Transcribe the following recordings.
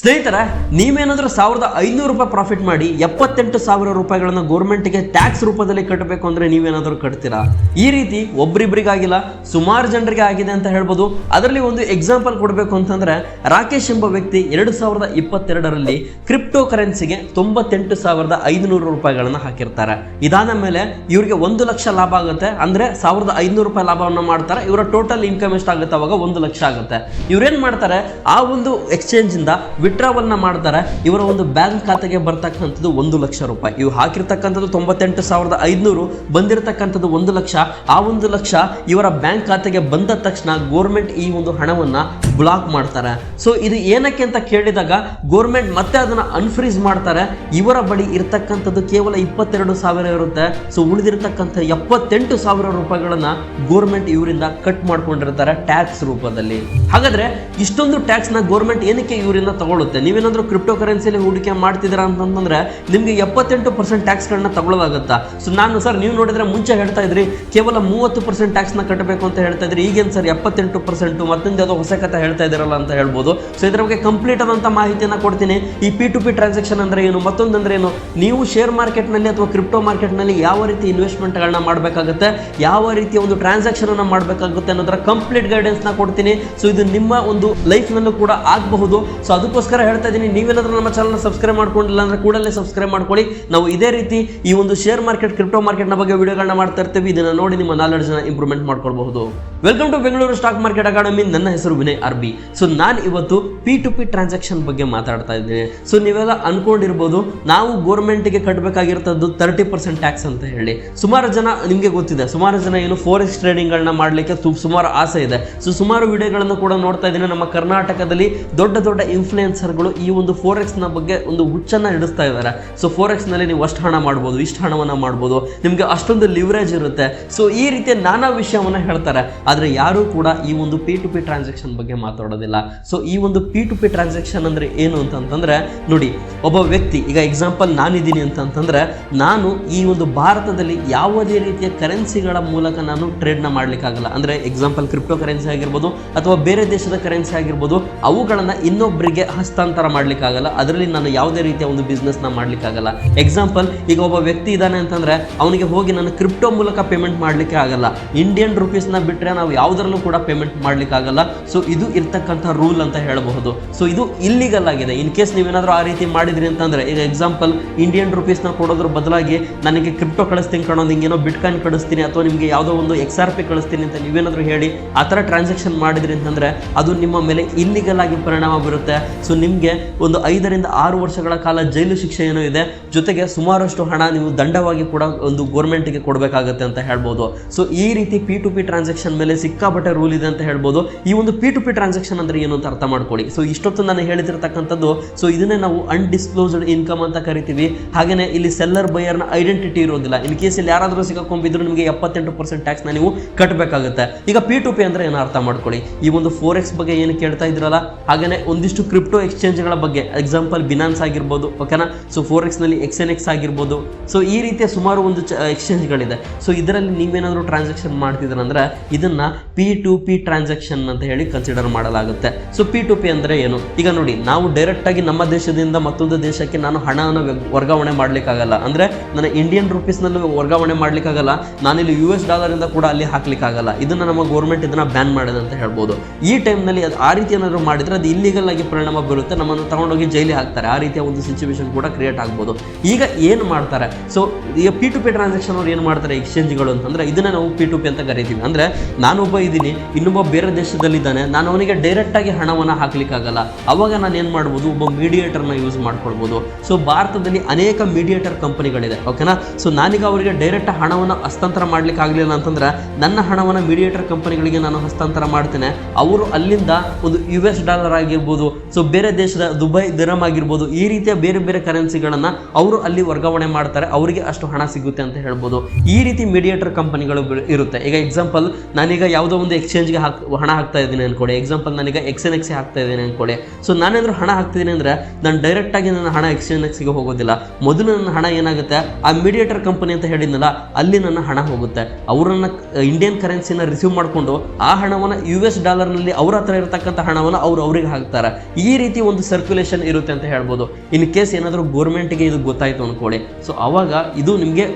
ಸ್ನೇಹಿತರ, ನೀವೇನಾದರೂ ಸಾವಿರದ ಐನೂರು ರೂಪಾಯಿ ಪ್ರಾಫಿಟ್ ಮಾಡಿ ಎಪ್ಪತ್ತೆಂಟು ಸಾವಿರ ರೂಪಾಯಿಗಳನ್ನು ಗೌರ್ಮೆಂಟ್ಗೆ ಟ್ಯಾಕ್ಸ್ ರೂಪದಲ್ಲಿ ಕಟ್ಟಬೇಕು ಅಂದ್ರೆ ನೀವೇನಾದ್ರೂ ಕಟ್ತೀರಾ? ಈ ರೀತಿ ಒಬ್ರಿಬ್ರಿಗಾಗಿಲ್ಲ, ಸುಮಾರು ಜನರಿಗೆ ಆಗಿದೆ ಅಂತ ಹೇಳ್ಬೋದು. ಅದರಲ್ಲಿ ಒಂದು ಎಕ್ಸಾಂಪಲ್ ಕೊಡಬೇಕು ಅಂತಂದ್ರೆ, ರಾಕೇಶ್ ಎಂಬ ವ್ಯಕ್ತಿ ಎರಡು ಸಾವಿರದ ಇಪ್ಪತ್ತೆರಡರಲ್ಲಿ ಕ್ರಿಪ್ಟೋ ಕರೆನ್ಸಿಗೆ ತೊಂಬತ್ತೆಂಟು ಸಾವಿರದ ಐದುನೂರು ರೂಪಾಯಿಗಳನ್ನು ಹಾಕಿರ್ತಾರೆ. ಇದಾದ ಮೇಲೆ ಇವರಿಗೆ ಒಂದು ಲಕ್ಷ ಲಾಭ ಆಗುತ್ತೆ, ಅಂದ್ರೆ ಸಾವಿರದ ಐನೂರು ರೂಪಾಯಿ ಲಾಭವನ್ನು ಮಾಡ್ತಾರೆ. ಇವರ ಟೋಟಲ್ ಇನ್ಕಮ್ ಎಷ್ಟಾಗುತ್ತೆ? ಅವಾಗ ಒಂದು ಲಕ್ಷ ಆಗುತ್ತೆ. ಇವರೇನು ಮಾಡ್ತಾರೆ? ಆ ಒಂದು ಎಕ್ಸ್ಚೇಂಜ್ ಇಂದ ವಿಡ್ರಾವಲ್ನ ಮಾಡ್ತಾರೆ. ಇವರ ಒಂದು ಬ್ಯಾಂಕ್ ಖಾತೆಗೆ ಬರ್ತಕ್ಕಂಥದ್ದು ಒಂದು ಲಕ್ಷ ರೂಪಾಯಿ. ಇವು ಹಾಕಿರ್ತಕ್ಕಂಥದ್ದು ತೊಂಬತ್ತೆಂಟು ಸಾವಿರದ ಐದುನೂರು, ಬಂದಿರತಕ್ಕಂಥದ್ದು ಒಂದು ಲಕ್ಷ. ಆ ಒಂದು ಲಕ್ಷ ಇವರ ಬ್ಯಾಂಕ್ ಖಾತೆಗೆ ಬಂದ ತಕ್ಷಣ ಗೋರ್ಮೆಂಟ್ ಈ ಒಂದು ಹಣವನ್ನ ಬ್ಲಾಕ್ ಮಾಡ್ತಾರೆ. ಸೊ ಇದು ಏನಕ್ಕೆ ಅಂತ ಕೇಳಿದಾಗ ಗೋರ್ಮೆಂಟ್ ಮತ್ತೆ ಅದನ್ನು ಅನ್ಫ್ರೀಸ್ ಮಾಡ್ತಾರೆ. ಇವರ ಬಳಿ ಇರ್ತಕ್ಕಂಥದ್ದು ಕೇವಲ ಇಪ್ಪತ್ತೆರಡು ಸಾವಿರ ಇರುತ್ತೆ. ಸೊ ಉಳಿದಿರ್ತಕ್ಕಂಥ ಎಪ್ಪತ್ತೆಂಟು ಸಾವಿರ ರೂಪಾಯಿಗಳನ್ನ ಗೋರ್ಮೆಂಟ್ ಇವರಿಂದ ಕಟ್ ಮಾಡ್ಕೊಂಡಿರ್ತಾರೆ ಟ್ಯಾಕ್ಸ್ ರೂಪದಲ್ಲಿ. ಹಾಗಾದ್ರೆ ಇಷ್ಟೊಂದು ಟ್ಯಾಕ್ಸ್ನ ಗೋರ್ಮೆಂಟ್ ಏನಕ್ಕೆ ಇವರಿಂದ ತಗೊಳುತ್ತೆ? ನೀವೇನಾದ್ರು ಕ್ರಿಪ್ಟೋ ಕರೆನ್ಸಿಯಲ್ಲಿ ಹೂಡಿಕೆ ಮಾಡ್ತಿದ್ದೀರಾ ಅಂತಂದ್ರೆ ನಿಮಗೆ ಎಪ್ಪತ್ತೆಂಟು ಪರ್ಸೆಂಟ್ ಟ್ಯಾಕ್ಸ್ಗಳನ್ನ ತಗೊಳ್ಳೋದಾಗುತ್ತಾ? ಸೊ ನಾನು ಸರ್ ನೀವು ನೋಡಿದ್ರೆ ಮುಂಚೆ ಹೇಳ್ತಾ ಇದ್ರಿ, ಕೇವಲ ಮೂವತ್ತು ಪರ್ಸೆಂಟ್ ಟ್ಯಾಕ್ಸ್ನ ಕಟ್ಟಬೇಕು ಅಂತ ಹೇಳ್ತಾ ಇದ್ರಿ. ಈಗೇನು ಸರ್ ಎಪ್ಪತ್ತೆಂಟು ಪರ್ಸೆಂಟು ಮತ್ತೊಂದು ಯಾವುದೋ ಹೊಸ ಕಥೆ ಹೇಳ್ತಾ ಇದ್ದೀರಲ್ಲ ಅಂತ ಹೇಳ್ಬೋದು. ಸೊ ಇದರ ಬಗ್ಗೆ ಕಂಪ್ಲೀಟ್ ಆದಂಥ ಮಾಹಿತಿಯನ್ನು ಕೊಡ್ತೀನಿ. ಈ ಪಿ ಟು ಪಿ ಟ್ರಾನ್ಸಾಕ್ಷನ್ ಅಂದರೆ ಏನು, ಮತ್ತೊಂದು ಅಂದರೆ ಏನು, ನೀವು ಶೇರ್ ಮಾರ್ಕೆಟ್ನಲ್ಲಿ ಅಥವಾ ಕ್ರಿಪ್ಟೋ ಮಾರ್ಕೆಟ್ನಲ್ಲಿ ಯಾವ ರೀತಿ ಇನ್ವೆಸ್ಟ್ಮೆಂಟ್ಗಳನ್ನ ಮಾಡಬೇಕಾಗುತ್ತೆ, ಯಾವ ರೀತಿಯ ಒಂದು ಟ್ರಾನ್ಸಾಕ್ಷನ್ ಅನ್ನ ಮಾಡಬೇಕಾಗುತ್ತೆ ಅನ್ನೋದರ ಕಂಪ್ಲೀಟ್ ಗೈಡೆನ್ಸ್ನ ಕೊಡ್ತೀನಿ. ಸೊ ಇದು ನಿಮ್ಮ ಒಂದು ಲೈಫ್ನಲ್ಲೂ ಕೂಡ ಆಗಬಹುದು. ಸೊ ಅದಕ್ಕೋಸ್ಕರ ಹೇಳ್ತಾ ಇದ್ದೀನಿ, ನೀವೇನಾದರೂ ನಮ್ಮ ಚಾನಲ್ನ ಸಬ್ಸ್ಕ್ರೈಬ್ ಮಾಡ್ಕೊಂಡಿಲ್ಲ ಅಂದ್ರೆ ಕೂಡಲೇ ಸಬ್ಸ್ಕ್ರೈಬ್ ಮಾಡ್ಕೊಳ್ಳಿ. ನಾವು ಇದೇ ರೀತಿ ಈ ಒಂದು ಶೇರ್ ಮಾರ್ಕೆಟ್ ಕ್ರಿಪ್ಟೋ ಮಾರ್ಕೆಟ್ನ ಬಗ್ಗೆ ವಿಡಿಯೋಗಳನ್ನ ಮಾಡ್ತಾ ಇರ್ತೀವಿ. ಇದನ್ನ ನೋಡಿ ನಿಮ್ಮ ನಾಲೆಡ್ಜ್ನ ಇಂಪ್ರೂವ್ಮೆಂಟ್ ಮಾಡ್ಕೊಳ್ಬಹುದು. Welcome to Bengaluru stock market academy ನನ್ನ ಹೆಸರು ವಿನಯ್. ಆರ್ ಬಿ ಸೊ ನಾನು ಇವತ್ತು ಪಿ ಟು ಪಿ ಟ್ರಾನ್ಸಾಕ್ಷನ್ ಬಗ್ಗೆ ಮಾತಾಡ್ತಾ ಇದ್ದೀನಿ. ಸೊ ನೀವೆಲ್ಲ ಅನ್ಕೊಂಡಿರ್ಬೋದು, ನಾವು ಗೋರ್ಮೆಂಟ್ಗೆ ಕಟ್ಟಬೇಕಾಗಿರ್ತದ್ದು ತರ್ಟಿ ಪರ್ಸೆಂಟ್ ಟ್ಯಾಕ್ಸ್ ಅಂತ ಹೇಳಿ. ಸುಮಾರು ಜನ ನಿಮಗೆ ಗೊತ್ತಿದೆ, ಸುಮಾರು ಜನ ಏನು ಫೋರೆಕ್ಸ್ ಟ್ರೇಡಿಂಗ್ಗಳನ್ನ ಮಾಡಲಿಕ್ಕೆ ಸುಮಾರು ಆಸೆ ಇದೆ. ಸೊ ಸುಮಾರು ವಿಡಿಯೋಗಳನ್ನು ಕೂಡ ನೋಡ್ತಾ ಇದ್ದೀನಿ. ನಮ್ಮ ಕರ್ನಾಟಕದಲ್ಲಿ ದೊಡ್ಡ ದೊಡ್ಡ ಇನ್ಫ್ಲೂಯೆನ್ಸರ್ಗಳು ಈ ಒಂದು ಫೋರೆಕ್ಸ್ನ ಬಗ್ಗೆ ಒಂದು ಹುಚ್ಚನ್ನು ಹಿಡಿಸ್ತಾ ಇದ್ದಾರೆ. ಸೊ ಫೋರೆಕ್ಸ್ನಲ್ಲಿ ನೀವು ಅಷ್ಟು ಹಣ ಮಾಡ್ಬೋದು, ಇಷ್ಟು ಹಣವನ್ನು ಮಾಡ್ಬೋದು. ನಿಮಗೆ ಅಷ್ಟೊಂದು ಲಿವರೇಜ್ ಇರುತ್ತೆ. ಸೊ ಈ ರೀತಿಯ ನಾನಾ ವಿಷಯವನ್ನು ಹೇಳ್ತಾರೆ. ಆದರೆ ಯಾರೂ ಕೂಡ ಈ ಒಂದು ಪಿ ಟು ಪಿ ಟ್ರಾನ್ಸಾಕ್ಷನ್ ಬಗ್ಗೆ ಮಾತಾಡೋದಿಲ್ಲ. ಸೊ ಈ ಒಂದು ಪಿ ಟು ಪಿ ಟ್ರಾನ್ಸಾಕ್ಷನ್ ಅಂದರೆ ಏನು ಅಂತಂತಂದ್ರೆ, ನೋಡಿ, ಒಬ್ಬ ವ್ಯಕ್ತಿ, ಈಗ ಎಕ್ಸಾಂಪಲ್ ನಾನಿದ್ದೀನಿ ಅಂತಂತಂದ್ರೆ, ನಾನು ಈ ಒಂದು ಭಾರತದಲ್ಲಿ ಯಾವುದೇ ರೀತಿಯ ಕರೆನ್ಸಿಗಳ ಮೂಲಕ ನಾನು ಟ್ರೇಡ್ನ ಮಾಡಲಿಕ್ಕಾಗಲ್ಲ. ಅಂದರೆ ಎಕ್ಸಾಂಪಲ್ ಕ್ರಿಪ್ಟೋ ಕರೆನ್ಸಿ ಆಗಿರ್ಬೋದು ಅಥವಾ ಬೇರೆ ದೇಶದ ಕರೆನ್ಸಿ ಆಗಿರ್ಬೋದು, ಅವುಗಳನ್ನು ಇನ್ನೊಬ್ಬರಿಗೆ ಹಸ್ತಾಂತರ ಮಾಡಲಿಕ್ಕಾಗಲ್ಲ. ಅದರಲ್ಲಿ ನಾನು ಯಾವುದೇ ರೀತಿಯ ಒಂದು ಬಿಸ್ನೆಸ್ನ ಮಾಡಲಿಕ್ಕಾಗಲ್ಲ. ಎಕ್ಸಾಂಪಲ್ ಈಗ ಒಬ್ಬ ವ್ಯಕ್ತಿ ಇದ್ದಾನೆ ಅಂತಂದ್ರೆ, ಅವನಿಗೆ ಹೋಗಿ ನಾನು ಕ್ರಿಪ್ಟೋ ಮೂಲಕ ಪೇಮೆಂಟ್ ಮಾಡಲಿಕ್ಕೆ ಆಗಲ್ಲ. ಇಂಡಿಯನ್ ರುಪೀಸ್ನ ಬಿಟ್ಟರೆ ನಾವು ಯಾವುದರಲ್ಲೂ ಕೂಡ ಪೇಮೆಂಟ್ ಮಾಡಲಿಕ್ಕಾಗಲ್ಲ. ಸೊ ಇದು ಇರ್ತಕ್ಕಂಥ ರೂಲ್ ಅಂತ ಹೇಳಬಹುದು. ಸೊ ಇದು ಇಲ್ಲಿಗಲ್ ಆಗಿದೆ. ಇನ್ ಕೇಸ್ ನೀವೇನಾದರೂ ಆ ರೀತಿ ಮಾಡಿದ್ರಿ ಅಂತಂದ್ರೆ, ಈಗ ಎಕ್ಸಾಂಪಲ್ ಇಂಡಿಯನ್ ರುಪೀಸ್ನ ಕೊಡೋದ್ರ ಬದಲಾಗಿ ನನಗೆ ಕ್ರಿಪ್ಟೋ ಕಳಿಸ್ತೀನಿ ಕಣೋ ಹಿಂಗೇನೋ ಬಿಟ್ಕಾಯಿನ್ ಕಳಿಸ್ತೀನಿ ಅಥವಾ ನಿಮಗೆ ಯಾವುದೋ ಒಂದು ಎಕ್ಸ್ ಆರ್ ಪಿ ಕಳಿಸ್ತೀನಿ ಅಂತ ನೀವೇನಾದರೂ ಹೇಳಿ, ಆ ಥರ ಟ್ರಾನ್ಸಾಕ್ಷನ್ ಮಾಡಿದ್ರಿ ಅಂತಂದ್ರೆ, ಅದು ನಿಮ್ಮ ಮೇಲೆ ಇಲ್ಲಿಗಲ್ ಆಗಿ ಪರಿಣಾಮ ಬೀರುತ್ತೆ. ಸೊ ನಿಮಗೆ ಒಂದು ಐದರಿಂದ ಆರು ವರ್ಷಗಳ ಕಾಲ ಜೈಲು ಶಿಕ್ಷೆ ಏನೋ ಇದೆ, ಜೊತೆಗೆ ಸುಮಾರಷ್ಟು ಹಣ ನೀವು ದಂಡವಾಗಿ ಕೂಡ ಒಂದು ಗೋರ್ಮೆಂಟ್ಗೆ ಕೊಡಬೇಕಾಗತ್ತೆ ಅಂತ ಹೇಳ್ಬೋದು. ಸೊ ಈ ರೀತಿ ಪಿ ಟು ಪಿ ಟ್ರಾನ್ಸಾಕ್ಷನ್ ಮೇಲೆ ಸಿಕ್ಕಾಪಟ್ಟೆ ರೂಲ್ ಇದೆ ಅಂತ ಹೇಳ್ಬೋದು. ಈ ಒಂದು ಪಿ ಟು ಪಿ ಟ್ರಾನ್ಸಾಕ್ಷನ್ ಅಂದ್ರೆ ಏನು ಅಂತ ಅರ್ಥ ಮಾಡ್ಕೊಳ್ಳಿ. ಸೊ ಇಷ್ಟೊತ್ತು ನಾನು ಹೇಳಿದಿರ್ತಕ್ಕಂಥದ್ದು ಸೊ ಇದನ್ನೇ ನಾವು ಅನ್ಡಿಸ್ಕ್ಲೋಸ್ಡ್ ಇನ್ಕಮ್ ಅಂತ ಕರಿತೀವಿ. ಹಾಗೇನೆ ಇಲ್ಲಿ ಸೆಲ್ಲರ್ ಬೈಯರ್ನ ಐಡೆಂಟಿಟಿ ಇರೋದಿಲ್ಲ. ಇನ್ ಕೇಸ್ ಇಲ್ಲಿ ಯಾರಾದರೂ ಸಿಗಕೊಂಬಿದ್ರು ನಿಮಗೆ ಎಪ್ಪತ್ತೆಂಟು ಪರ್ಸೆಂಟ್ ಟ್ಯಾಕ್ಸ್ನ ನೀವು ಕಟ್ಟಬೇಕಾಗುತ್ತೆ ಈಗ ಪಿ ಟು ಪಿ ಅಂದ್ರೆ ಏನು ಅರ್ಥ ಮಾಡ್ಕೊಳ್ಳಿ. ಈ ಒಂದು ಫೋರ್ ಎಕ್ಸ್ ಬಗ್ಗೆ ಏನು ಕೇಳ್ತಾ ಇದ್ರಲ್ಲ? ಹಾಗೆಯೇ ಒಂದಿಷ್ಟು ಕ್ರಿಪ್ಟೋ ಎಕ್ಸ್ಚೇಂಜ್ಗಳ ಬಗ್ಗೆ. ಎಕ್ಸಾಂಪಲ್ ಬಿನಾನ್ಸ್ ಆಗಿರ್ಬೋದು ಓಕೆನಾ ಸೊ ಫೋರ್ ಎಕ್ಸ್ನಲ್ಲಿ ಎಕ್ಸ್ ಎನ್ ಎಕ್ಸ್ ಆಗಿರ್ಬೋದು. ಸೊ ಈ ರೀತಿಯ ಸುಮಾರು ಒಂದು ಎಕ್ಸ್ಚೇಂಜ್ಗಳಿದೆ ಸೊ ಇದರಲ್ಲಿ ನೀವೇನಾದರೂ ಟ್ರಾನ್ಸಾಕ್ಷನ್ ಮಾಡ್ತಿದ್ರಂದ್ರೆ ಇದನ್ನ ಪಿ ಟು ಪಿ ಟ್ರಾನ್ಸಾಕ್ಷನ್ ಅಂತ ಹೇಳಿ ಕನ್ಸಿಡರ್ ಮಾಡಲಾಗುತ್ತೆ. ಸೊ ಪಿ ಟು ಪಿ ಅಂದ್ರೆ ಏನು? ಈಗ ನೋಡಿ, ನಾವು ಡೈರೆಕ್ಟ್ ಆಗಿ ನಮ್ಮ ದೇಶದಿಂದ ಮತ್ತೊಂದು ದೇಶಕ್ಕೆ ನಾನು ಹಣವನ್ನು ವರ್ಗಾವಣೆ ಮಾಡ್ಲಿಕ್ಕಾಗಲ್ಲ. ಅಂದ್ರೆ ನನ್ನ ಇಂಡಿಯನ್ ರುಪೀಸ್ನಲ್ಲೂ ವರ್ಗಾವಣೆ ಮಾಡ್ಲಿಕ್ಕಾಗಲ್ಲ. ನಾನಿಲ್ಲಿ ಯು ಎಸ್ ಇಂದ ಕೂಡ ಅಲ್ಲಿ ಹಾಕ್ಲಿಕ್ಕಾಗಲ್ಲ. ಇದನ್ನ ನಮ್ಮ ಗೌರ್ಮೆಂಟ್ ಇದನ್ನ ಬ್ಯಾನ್ ಮಾಡಿದೆ ಅಂತ ಹೇಳ್ಬೋದು. ಈ ಟೈಮ್ನಲ್ಲಿ ಅದು ಆ ರೀತಿ ಏನಾದ್ರು ಮಾಡಿದ್ರೆ ಅದು ಇಲ್ಲಿಗಲ್ ಆಗಿ ಪರಿಣಾಮ ಬೀರುತ್ತೆ. ನಮ್ಮನ್ನು ತಗೊಂಡೋಗಿ ಜೈಲಿ ಹಾಕ್ತಾರೆ. ಆ ರೀತಿಯ ಒಂದು ಸಿಚುವೇಶನ್ ಕೂಡ ಕ್ರಿಯೇಟ್ ಆಗ್ಬೋದು. ಈಗ ಏನು ಮಾಡ್ತಾರೆ? ಸೊ ಈಗ ಪಿ ಟು ಪಿ ಟ್ರಾನ್ಸಾಕ್ಷನ್ ಅವ್ರು ಏನು ಮಾಡ್ತಾರೆ? ಎಕ್ಸ್ಚೇಂಜ್ಗಳು ಅಂತಂದ್ರೆ ಇದನ್ನ ನಾವು ಪಿ ಟು ಪಿ ಅಂತ ಕರಿತೀವಿ. ಅಂದ್ರೆ ನಾನೊಬ್ಬ ಇದ್ದೀನಿ, ಇನ್ನೊಬ್ಬ ಬೇರೆ ದೇಶದಲ್ಲಿದ್ದಾನೆ. ನಾನು ಅವನಿಗೆ ಡೈರೆಕ್ಟಾಗಿ ಹಣವನ್ನು ಹಾಕಲಿಕ್ಕಾಗಲ್ಲ. ಅವಾಗ ನಾನು ಏನು ಮಾಡ್ಬೋದು, ಒಬ್ಬ ಮೀಡಿಯೇಟರ್ನ ಯೂಸ್ ಮಾಡ್ಕೊಳ್ಬೋದು. ಸೊ ಭಾರತದಲ್ಲಿ ಅನೇಕ ಮೀಡಿಯೇಟರ್ ಕಂಪನಿಗಳಿದೆ ಓಕೆನಾ ಸೊ ನಾನೀಗ ಅವರಿಗೆ ಡೈರೆಕ್ಟ್ ಹಣವನ್ನು ಹಸ್ತಾಂತರ ಮಾಡ್ಲಿಕ್ಕೆ ಆಗಲಿಲ್ಲ ಅಂತಂದ್ರೆ, ನನ್ನ ಹಣವನ್ನು ಮೀಡಿಯೇಟರ್ ಕಂಪನಿಗಳಿಗೆ ನಾನು ಹಸ್ತಾಂತರ ಮಾಡ್ತೇನೆ. ಅವರು ಅಲ್ಲಿಂದ ಒಂದು ಯು ಎಸ್ ಡಾಲರ್ ಆಗಿರ್ಬೋದು ಸೊ ಬೇರೆ ದೇಶದ ದುಬೈ ದಿರಮ್ ಆಗಿರ್ಬೋದು, ಈ ರೀತಿಯ ಬೇರೆ ಬೇರೆ ಕರೆನ್ಸಿಗಳನ್ನು ಅವರು ಅಲ್ಲಿ ವರ್ಗಾವಣೆ ಮಾಡ್ತಾರೆ. ಅವರಿಗೆ ಅಷ್ಟು ಹಣ ಸಿಗುತ್ತೆ ಅಂತ ಹೇಳ್ಬೋದು. ಈ ರೀತಿ ಮೀಡಿಯೇಟರ್ ಕಂಪನಿಗಳು ಇರುತ್ತೆ. ಈಗ ಎಕ್ಸಾಂಪಲ್ ನಾನೀಗ ಯಾವುದೋ ಒಂದು ಎಕ್ಸ್ಚೇಂಜ್ಗೆ ಹಾಕ್, ಹಣ ಹಾಕ್ತಾ ಇದ್ದೀನಿ ಅನ್ಕೊಡಿ. ಎಕ್ಸಾಂಪಲ್ ಎಕ್ಸಾಂಪಲ್ ನಾನೀಗ ಎಕ್ಸ್ ಎನ್ ಎಕ್ಸಿ ಹಾಕ್ತಾ ಇದ್ದೀನಿ ಅಂದ್ಕೊಳ್ಳಿ ಸೊ ನಾನೇನಾದ್ರೂ ಹಣ ಹಾಕ್ತಿದ್ದೀನಿ ಅಂದರೆ ನಾನು ಡೈರೆಕ್ಟಾಗಿ ನನ್ನ ಹಣ ಎಕ್ಸ್ ಎನ್ ಎಕ್ಸಿಗೆ ಹೋಗೋದಿಲ್ಲ. ಮೊದಲು ನನ್ನ ಹಣ ಏನಾಗುತ್ತೆ? ಆ ಮೀಡಿಯೇಟರ್ ಕಂಪನಿ ಅಂತ ಹೇಳಿದ್ನಲ್ಲ, ಅಲ್ಲಿ ನನ್ನ ಹಣ ಹೋಗುತ್ತೆ. ಅವರನ್ನ ಇಂಡಿಯನ್ ಕರೆನ್ಸಿನ ರಿಸೀವ್ ಮಾಡಿಕೊಂಡು ಆ ಹಣವನ್ನು ಯು ಎಸ್ ಡಾಲರ್ನಲ್ಲಿ ಅವ್ರ ಹತ್ರ ಇರತಕ್ಕಂಥ ಹಣವನ್ನು ಅವ್ರು ಅವ್ರಿಗೆ ಹಾಕ್ತಾರೆ. ಈ ರೀತಿ ಒಂದು ಸರ್ಕ್ಯುಲೇಷನ್ ಇರುತ್ತೆ ಅಂತ ಹೇಳ್ಬೋದು. ಇನ್ ಕೇಸ್ ಏನಾದರೂ ಗೋರ್ಮೆಂಟ್ಗೆ ಇದು ಗೊತ್ತಾಯ್ತು ಅಂದ್ಕೊಳ್ಳಿ ಸೊ ಆವಾಗ ಇದು ನಿಮಗೆ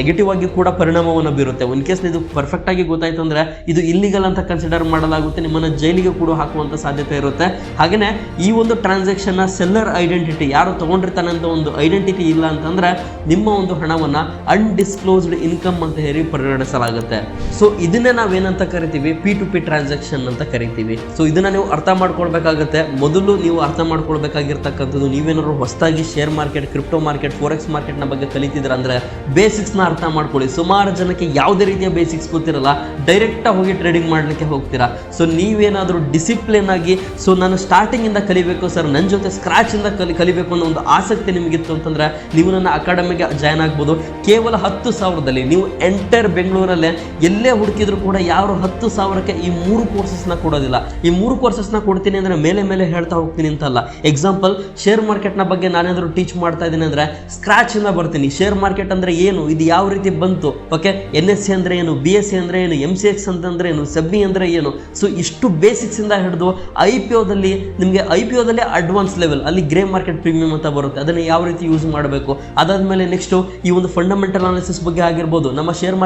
ನೆಗೆಟಿವ್ ಆಗಿ ಕೂಡ ಪರಿಣಾಮವನ್ನು ಬೀರುತ್ತೆ. ಇನ್ ಕೇಸ್ ಇದು ಪರ್ಫೆಕ್ಟ್ ಆಗಿ ಗೊತ್ತಾಯ್ತು ಅಂದ್ರೆ ಇದು ಇಲ್ಲಿಗಲ್ ಅಂತ ಕನ್ಸಿಡರ್ ಮಾಡಲಾಗುತ್ತೆ. ನಿಮ್ಮನ್ನ ಜೈಲಿಗೆ ಕೂಡ ಹಾಕುವಂತ ಸಾಧ್ಯತೆ ಇರುತ್ತೆ. ಹಾಗೆಯೇ ಈ ಒಂದು ಟ್ರಾನ್ಸಾಕ್ಷನ್ ಸೆಲ್ಲರ್ ಐಡೆಂಟಿಟಿ ಯಾರು ತಗೊಂಡಿರ್ತಾನೆ ಅಂತ ಒಂದು ಐಡೆಂಟಿಟಿ ಇಲ್ಲ ಅಂತಂದ್ರೆ ನಿಮ್ಮ ಒಂದು ಹಣವನ್ನ ಅನ್ಡಿಸ್ಕ್ಲೋಸ್ಡ್ ಇನ್ಕಮ್ ಅಂತ ಹೇಳಿ ಪರಿಗಣಿಸಲಾಗುತ್ತೆ. ಸೊ ಇದನ್ನೇ ನಾವೇನಂತ ಕರಿತೀವಿ? ಪಿ ಟು ಪಿ ಟ್ರಾನ್ಸಾಕ್ಷನ್ ಅಂತ ಕರಿತೀವಿ. ಸೊ ಇದನ್ನ ನೀವು ಅರ್ಥ ಮಾಡ್ಕೊಳ್ಬೇಕಾಗುತ್ತೆ. ಮೊದಲು ನೀವು ಅರ್ಥ ಮಾಡ್ಕೊಳ್ಬೇಕಾಗಿರ್ತಕ್ಕಂಥದ್ದು ನೀವೇನಾದ್ರು ಹೊಸದಾಗಿ share market crypto market forex ಮಾರ್ಕೆಟ್ನ ಬಗ್ಗೆ ಕಲಿತಿದ್ರೆ ಅಂದ್ರೆ ಬೇಸಿಕ್ಸ್ನ ಅರ್ಥ ಮಾಡ್ಕೊಳ್ಳಿ. ಸುಮಾರು ಜನಕ್ಕೆ ಯಾವುದೇ ರೀತಿಯ ಬೇಸಿಕ್ಸ್ ಗೊತ್ತಿರಲ್ಲ. ಡೈರೆಕ್ಟಾಗಿ ಹೋಗಿ ಟ್ರೇಡಿಂಗ್ ಮಾಡಲಿಕ್ಕೆ ಹೋಗ್ತೀರಾ. ಸೊ ನೀವೇನಾದರೂ ಡಿಸಿಪ್ಲಿನ್ ಆಗಿ ಸೊ ನಾನು ಸ್ಟಾರ್ಟಿಂಗ್ ಇಂದ ಕಲಿಬೇಕು ಸರ್ ನನ್ನ ಜೊತೆ ಸ್ಕ್ರಾಚ್ ಇಂದ ಕಲಿ, ಕಲಿಬೇಕು ಅನ್ನೋ ಒಂದು ಆಸಕ್ತಿ ನಿಮಗಿತ್ತು ಅಂತಂದ್ರೆ ನೀವು ನನ್ನ ಅಕಾಡೆಮಿಗೆ ಜಾಯ್ನ್ ಆಗ್ಬೋದು. ಕೇವಲ ಹತ್ತು ಸಾವಿರದಲ್ಲಿ ನೀವು ಎಂಟರ್ ಬೆಂಗಳೂರಲ್ಲೇ, ಎಲ್ಲೇ ಹುಡುಕಿದ್ರು ಕೂಡ ಯಾರು ಹತ್ತು ಸಾವಿರಕ್ಕೆ ಈ ಮೂರು ಕೋರ್ಸಸ್ನ ಕೊಡೋದಿಲ್ಲ. ಈ ಮೂರು ಕೋರ್ಸಸ್ನ ಕೊಡ್ತೀನಿ ಅಂದ್ರೆ ಮೇಲೆ ಮೇಲೆ ಹೇಳ್ತಾ ಹೋಗ್ತೀನಿ ಅಂತಲ್ಲ. ಎಕ್ಸಾಂಪಲ್ ಶೇರ್ ಮಾರ್ಕೆಟ್ನ ಬಗ್ಗೆ ನಾನೇನಾದ್ರು ಟೀಚ್ ಮಾಡ್ತಾ ಇದ್ದೀನಿ ಅಂದ್ರೆ ಸ್ಕ್ರಾಚ್ ಇಂದ ಬರ್ತೀನಿ. ಶೇರ್ ಮಾರ್ಕೆಟ್ ಅಂದ್ರೆ ಏನು? ಇದು ಯಾವ ರೀತಿ ಬಂತು? ಓಕೆ ಎನ್ ಎಸ್ ಸಿ ಅಂದ್ರೆ ಏನು? ಬಿ ಎಸ್ ಸಿ ಅಂದ್ರೆ ಏನು? ಎಂ ಸಿ ಎಕ್ಸ್ ಅಂತಂದ್ರೆ ಏನು? ಸಬ್ಬಿ ಅಂದ್ರೆ ಏನು? ಸೊ ಇಷ್ಟು ಬೇಸಿಕ್ಸ್ ಇಂದ ಹಿಡಿದು ಐ ಪಿ ಒದಲ್ಲಿ ನಿಮಗೆ ಐ ಪಿ ಅಡ್ವಾನ್ಸ್ ಲೆವೆಲ್ ಅಲ್ಲಿ ಗ್ರೇ ಮಾರ್ಕೆಟ್ ಪ್ರೀಮಿಯಂ ಅಂತ ಬರುತ್ತೆ. ಅದನ್ನು ಯಾವ ರೀತಿ ಯೂಸ್ ಮಾಡಬೇಕು? ಅದಾದ್ಮೇಲೆ ನೆಕ್ಸ್ಟ್ ಈ ಒಂದು ಫಂಡಮೆಂಟಲ್ ಅನಾಲಿಸಿಸ್ ಬಗ್ಗೆ ಆಗಿರ್ಬೋದು, ನಮ್ಮ ಶೇರ್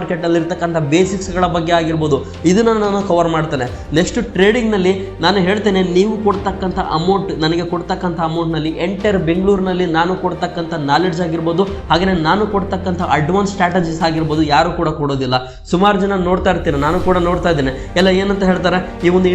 ಇರ್ತಕ್ಕಂಥ ಬೇಸಿಕ್ಸ್ಗಳ ಬಗ್ಗೆ ಆಗಿರ್ಬೋದು, ಇದನ್ನ ನಾನು ಕವರ್ ಮಾಡ್ತೇನೆ. ನೆಕ್ಸ್ಟ್ ಟ್ರೇಡಿಂಗ್ನಲ್ಲಿ ನಾನು ಹೇಳ್ತೇನೆ, ನೀವು ಕೊಡ್ತಕ್ಕಂಥ ಅಮೌಂಟ್ ನನಗೆ ಕೊಡ್ತಕ್ಕಂಥ ಅಮೌಂಟ್ನಲ್ಲಿ ಎಂಟರ್ ಬೆಂಗಳೂರಿನಲ್ಲಿ ನಾನು ಕೊಡ್ತಕ್ಕಂಥ ನಾಲೆಡ್ಜ್ ಆಗಿರ್ಬೋದು ಹಾಗೆಯೇ ನಾನು ಕೊಡ್ತಕ್ಕಂಥ ಅಡ್ವಾನ್ಸ್ ಸ್ಟ್ರಾಟಜೀಸ್ ಆಗಿರ್ಬೋದು, ಯಾರು ಕೂಡ ಕೊಡೋದಿಲ್ಲ. ಸುಮಾರು ಜನ ನೋಡ್ತಾ ಇರ್ತೀನಿ ನಾನು ಕೂಡ ನೋಡ್ತಾ ಇದ್ದೇನೆ. ಎಲ್ಲ ಏನಂತ ಹೇಳ್ತಾರೆ, ಈ ಒಂದು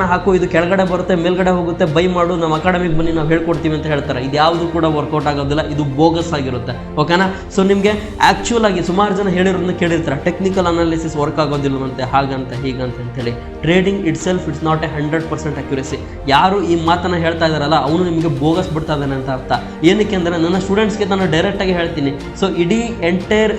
ಇಂಡಿಕೇಟರ್ನ ಹಾಕು, ಇದು ಕೆಳಗಡೆ ಬರುತ್ತೆ, ಮೇಲ್ಗಡೆ ಹೋಗುತ್ತೆ, ಬೈ ಮಾಡು, ನಮ್ಮ ಅಕಾಡೆಮಿಗೆ ಬನ್ನಿ, ನಾವು ಹೇಳ್ಕೊಡ್ತೀವಿ ಅಂತ ಹೇಳ್ತಾರೆ. ಇದು ಯಾವುದು ಕೂಡ ವರ್ಕೌಟ್ ಆಗೋದಿಲ್ಲ, ಇದು ಬೋಗಸ್ ಆಗಿರುತ್ತೆ. ಓಕೆನಾ ಸೊ ನಿಮಗೆ ಆ್ಯಕ್ಚುಲ್ ಆಗಿ ಸುಮಾರು ಜನ ಹೇಳಿರೋದನ್ನ ಕೇಳಿರ್ತಾರೆ? ಟೆಕ್ನಿಕಲ್ ಅನಾಲಿಸಿಸ್ ವರ್ಕ್ ಆಗೋದಿಲ್ಲವಂತೆ, ಹಾಗಂತ, ಹೀಗಂತ ಅಂತೇಳಿ. Trading itself it's not a hundred percent accuracy ಯಾರು ಈ ಮಾತನ್ನ ಹೇಳ್ತಾ ಇದ್ದಾರಲ್ಲ, ಅವನು ನಿಮಗೆ ಬೋಗಸ್ ಬಿಡ್ತಾ ಇದ್ದಾನೆ ಅಂತ ಅರ್ಥ. ಏನಕ್ಕೆ ಅಂದರೆ, ನನ್ನ ಸ್ಟೂಡೆಂಟ್ಸ್ಗೆ ನಾನು ಡೈರೆಕ್ಟಾಗಿ ಹೇಳ್ತೀನಿ. ಸೊ ಇಡೀ ಎಂಟೈರ್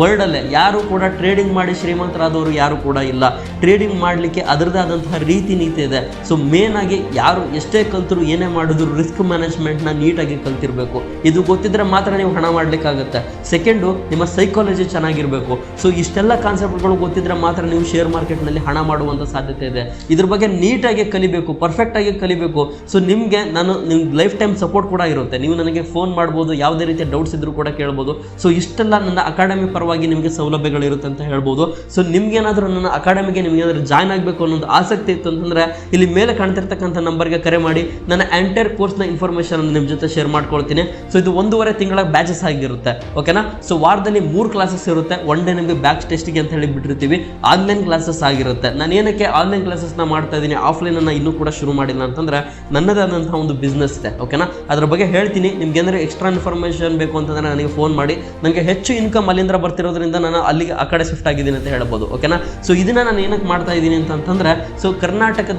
ವರ್ಲ್ಡಲ್ಲೇ ಯಾರು ಕೂಡ ಟ್ರೇಡಿಂಗ್ ಮಾಡಿ ಶ್ರೀಮಂತರಾದವರು ಯಾರು ಕೂಡ ಇಲ್ಲ. ಟ್ರೇಡಿಂಗ್ ಮಾಡಲಿಕ್ಕೆ ಅದರದೇ ಆದಂತಹ ರೀತಿ ನೀತಿ ಇದೆ. ಸೊ ಮೇನ್ ಆಗಿ ಯಾರು ಎಷ್ಟೇ ಕಲ್ತರು ಏನೇ ಮಾಡಿದ್ರು ರಿಸ್ಕ್ ಮ್ಯಾನೇಜ್ಮೆಂಟ್ನ ನೀಟಾಗಿ ಕಲ್ತಿರ್ಬೇಕು. ಇದು ಗೊತ್ತಿದ್ರೆ ಮಾತ್ರ ನೀವು ಹಣ ಮಾಡಲಿಕ್ಕಾಗುತ್ತೆ. ಸೆಕೆಂಡು ನಿಮ್ಮ ಸೈಕಾಲಜಿ ಚೆನ್ನಾಗಿರಬೇಕು. ಸೊ ಇಷ್ಟೆಲ್ಲ ಕಾನ್ಸೆಪ್ಟ್ಗಳು ಗೊತ್ತಿದ್ರೆ ಮಾತ್ರ ನೀವು ಶೇರ್ ಮಾರ್ಕೆಟ್ನಲ್ಲಿ ಹಣ ಮಾಡುವಂಥ ಸಾಧ್ಯತೆ ಇದೆ. ಇದ್ರ ಬಗ್ಗೆ ನೀಟಾಗಿ ಕಲಿಬೇಕು ಪರ್ಫೆಕ್ಟಾಗಿ ಕಲಿಬೇಕು. ಸೊ ನಿಮಗೆ ನಾನು ನಿಮ್ಗೆ ಲೈಫ್ ಟೈಮ್ ಸಪೋರ್ಟ್ ಕೂಡ ಇರುತ್ತೆ. ನೀವು ನನಗೆ ಫೋನ್ ಮಾಡ್ಬೋದು, ಯಾವುದೇ ರೀತಿಯ ಡೌಟ್ಸ್ ಇದ್ದರೂ ಕೂಡ ಕೇಳ್ಬೋದು. ಸೊ ಇಷ್ಟೆಲ್ಲ ನನ್ನ ಅಕಾಡೆಮಿ ಪರವಾಗಿ ನಿಮಗೆ ಸೌಲಭ್ಯಗಳಿರುತ್ತೆ ಅಂತ ಹೇಳ್ಬೋದು. ಸೊ ನಿಮ್ಗೇನಾದರೂ ನನ್ನ ಅಕಾಡೆಮಿಗೆ ನಿಮಗೆ ಏನಾದರೂ ಜಾಯ್ನ್ ಆಗಬೇಕು ಅನ್ನೋದು ಆಸಕ್ತಿ ಇತ್ತು ಅಂತಂದರೆ ಇಲ್ಲಿ ಮೇಲೆ ಕಾಣ್ತಿರ್ತಕ್ಕಂಥ ನಂಬರ್ಗೆ ಕರೆ ಮಾಡಿ ನನ್ನ ಎಂಟೈರ್ ಕೋರ್ಸ್ನ ಇನ್ಫಾರ್ಮೇಷನ್ ನಿಮ್ಮ ಜೊತೆ ಶೇರ್ ಮಾಡ್ಕೊಳ್ತೀನಿ. ಸೊ ಇದು ಒಂದೂವರೆ ತಿಂಗಳ ಬ್ಯಾಚಸ್ ಆಗಿರುತ್ತೆ. ಓಕೆನಾ ಸೊ ವಾರದಲ್ಲಿ ಮೂರು ಕ್ಲಾಸಸ್ ಇರುತ್ತೆ. ಒನ್ ಡೇ ನಿಮಗೆ ಬ್ಯಾಕ್ ಟೆಸ್ಟಿಗೆ ಅಂತ ಹೇಳಿ ಬಿಟ್ಟಿರ್ತೀವಿ. ಆನ್ಲೈನ್ ಕ್ಲಾಸಸ್ ಆಗಿರುತ್ತೆ. ನಾನು ಏನಕ್ಕೆ ಆನ್ಲೈನ್ ಕ್ಲಾಸಸ್ನ ಮಾಡ್ತಾ ಇದ್ದೀನಿ ಆಫ್ಲೈನನ್ನು ಇನ್ನೂ ಕೂಡ ಶುರು ಮಾಡಿಲ್ಲ ಅಂತಂದ್ರೆ ನನ್ನದಾದಂತಹ ಒಂದು ಬಿಸ್ನೆಸ್ ಇದೆ. ಓಕೆನಾ ಅದ್ರ ಬಗ್ಗೆ ಹೇಳ್ತೀನಿ. ನಿಮ್ಗೆ ಏನಾದ್ರು ಎಕ್ಸ್ಟ್ರಾ ಇನ್ಫಾರ್ಮೇಷನ್ ಬೇಕು ಅಂತಂದ್ರೆ ನನಗೆ ಫೋನ್ ಮಾಡಿ. ನನಗೆ ಹೆಚ್ಚು ಇನ್ಕಮ್ ಅಲ್ಲಿಂದ ಬರ್ತಿರೋದ್ರಿಂದ ನಾನು ಅಲ್ಲಿಗೆ ಆ ಕಡೆ ಶಿಫ್ಟ್ ಆಗಿದ್ದೀನಿ ಅಂತ ಹೇಳ್ಬೋದು. ಓಕೆನಾ ಸೊ ಇದನ್ನ ನಾನು ಏನಕ್ಕೆ ಮಾಡ್ತಾ ಇದ್ದೀನಿ ಅಂತಂತಂದ್ರೆ ಸೊ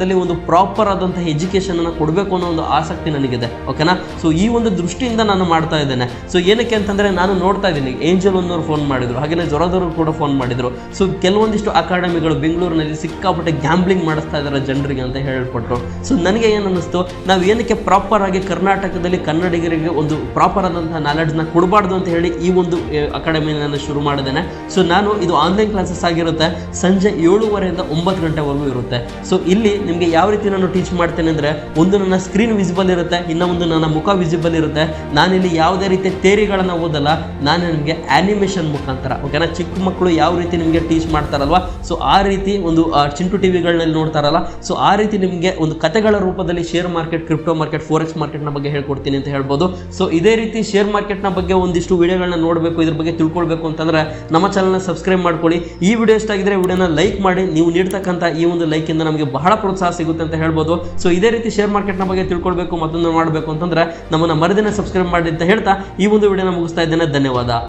ಕರ್ನಾಟಕದಲ್ಲಿ ಒಂದು ಪ್ರಾಪರ್ ಆದಂತಹ ಎಜುಕೇಶನ್ ಅನ್ನು ಕೊಡಬೇಕು ಅನ್ನೋ ಒಂದು ಆಸಕ್ತಿ ನನಗಿದೆ ಓಕೆನಾ ಸೊ ಈ ಒಂದು ದೃಷ್ಟಿಯಿಂದ ನಾನು ಮಾಡ್ತಾ ಇದ್ದೇನೆ. ಸೊ ಏನಕ್ಕೆ ಅಂತಂದ್ರೆ ನಾನು ನೋಡ್ತಾ ಇದ್ದೀನಿ ಏಂಜಲ್ ಅನ್ನೋರು ಫೋನ್ ಮಾಡಿದ್ರು ಹಾಗೆಯೇ ಜ್ವರದವರು ಕೂಡ ಫೋನ್ ಮಾಡಿದ್ರು. ಸೊ ಕೆಲವೊಂದಿಷ್ಟು ಅಕಾಡೆಮಿಗಳು ಬೆಂಗಳೂರಿನಲ್ಲಿ ಸಿಕ್ಕಾಪಟ್ಟೆ ಗ್ಯಾಂಬ್ಲಿಂಗ್ ಮಾಡಿಸ್ತಾ ಇದ್ದಾರೆ ಜನರಿಗೆ ಅಂತ ಹೇಳ್ಕೊಟ್ರು. ಸೊ ನನಗೆ ಏನು ಅನ್ನಿಸ್ತು, ನಾವು ಏನಕ್ಕೆ ಪ್ರಾಪರ್ ಆಗಿ ಕರ್ನಾಟಕದಲ್ಲಿ ಕನ್ನಡಿಗರಿಗೆ ಒಂದು ಪ್ರಾಪರ್ ಆದಂತಹ ನಾಲೆಡ್ಜ್ನ ಕೊಡಬಾರ್ದು ಅಂತ ಹೇಳಿ ಈ ಒಂದು ಅಕಾಡೆಮಿ ನಾನು ಶುರು ಮಾಡಿದ್ದೇನೆ. ಸೊ ನಾನು ಇದು ಆನ್ಲೈನ್ ಕ್ಲಾಸಸ್ ಆಗಿರುತ್ತೆ, ಸಂಜೆ ಏಳುವರೆಯಿಂದ ಒಂಬತ್ತು ಗಂಟೆವರೆಗೂ ಇರುತ್ತೆ. ಸೊ ಇಲ್ಲಿ ನಿಮಗೆ ಯಾವ ರೀತಿ ನಾನು ಟೀಚ್ ಮಾಡ್ತೇನೆ ಅಂದರೆ ಒಂದು ನನ್ನ ಸ್ಕ್ರೀನ್ ವಿಸಿಬಲ್ ಇರುತ್ತೆ ಇನ್ನೊಂದು ನನ್ನ ಮುಖ ವಿಸಿಬಲ್ ಇರುತ್ತೆ. ನಾನಿಲ್ಲಿ ಯಾವುದೇ ರೀತಿಯ ತೇರಿಗಳನ್ನು ಓದಲ್ಲ, ನಾನು ನಿಮಗೆ ಆ್ಯನಿಮೇಷನ್ ಮುಖಾಂತರ. ಓಕೆನಾ ಚಿಕ್ಕ ಮಕ್ಕಳು ಯಾವ ರೀತಿ ನಿಮಗೆ ಟೀಚ್ ಮಾಡ್ತಾರಲ್ವಾ? ಸೊ ಆ ರೀತಿ ಒಂದು ಚಿಂಟು ಟಿ ವಿಗಳಲ್ಲಿ ನೋಡ್ತಾರಲ್ಲ ಸೊ ಆ ರೀತಿ ನಿಮಗೆ ಒಂದು ಕತೆಗಳ ರೂಪದಲ್ಲಿ share market crypto market forex ಮಾರ್ಕೆಟ್ನ ಬಗ್ಗೆ ಹೇಳ್ಕೊಡ್ತೀನಿ ಅಂತ ಹೇಳ್ಬೋದು. ಸೊ ಇದೇ ರೀತಿ ಶೇರ್ ಮಾರ್ಕೆಟ್ನ ಬಗ್ಗೆ ಒಂದಿಷ್ಟು ವಿಡಿಯೋಗಳನ್ನ ನೋಡಬೇಕು, ಇದ್ರ ಬಗ್ಗೆ ತಿಳ್ಕೊಳ್ಬೇಕು ಅಂತಂದ್ರೆ ನಮ್ಮ ಚಾನಲ್ನ ಸಬ್ಸ್ಕ್ರೈಬ್ ಮಾಡ್ಕೊಳ್ಳಿ. ಈ ವಿಡಿಯೋ ಇಷ್ಟ ಆಗಿದ್ರೆ ವಿಡಿಯೋನ ಲೈಕ್ ಮಾಡಿ, ನೀವು ನೀಡ್ತಕ್ಕಂಥ ಈ ಒಂದು ಲೈಕಿಂದ ನಮಗೆ ಬಹಳ ಪ್ರೋತ್ಸಾಹ ಸಿಗುತ್ತೆ ಅಂತ ಹೇಳ್ಬೋದು. ಸೊ ಇದೇ ರೀತಿ ಶೇರ್ ಮಾರ್ಕೆಟ್ನ ಬಗ್ಗೆ ತಿಳ್ಕೊಳ್ಬೇಕು ಮತ್ತೊಂದು ಮಾಡಬೇಕು ಅಂತಂದ್ರೆ ನಮ್ಮನ್ನ ಮರದಿನ ಸಬ್ಸ್ಕ್ರೈಬ್ ಮಾಡಿ ಅಂತ ಹೇಳ್ತಾ ಈ ಒಂದು ವಿಡಿಯೋನ ಮುಗಿಸ್ತಾ ಇದ್ದೇನೆ. ಧನ್ಯವಾದ.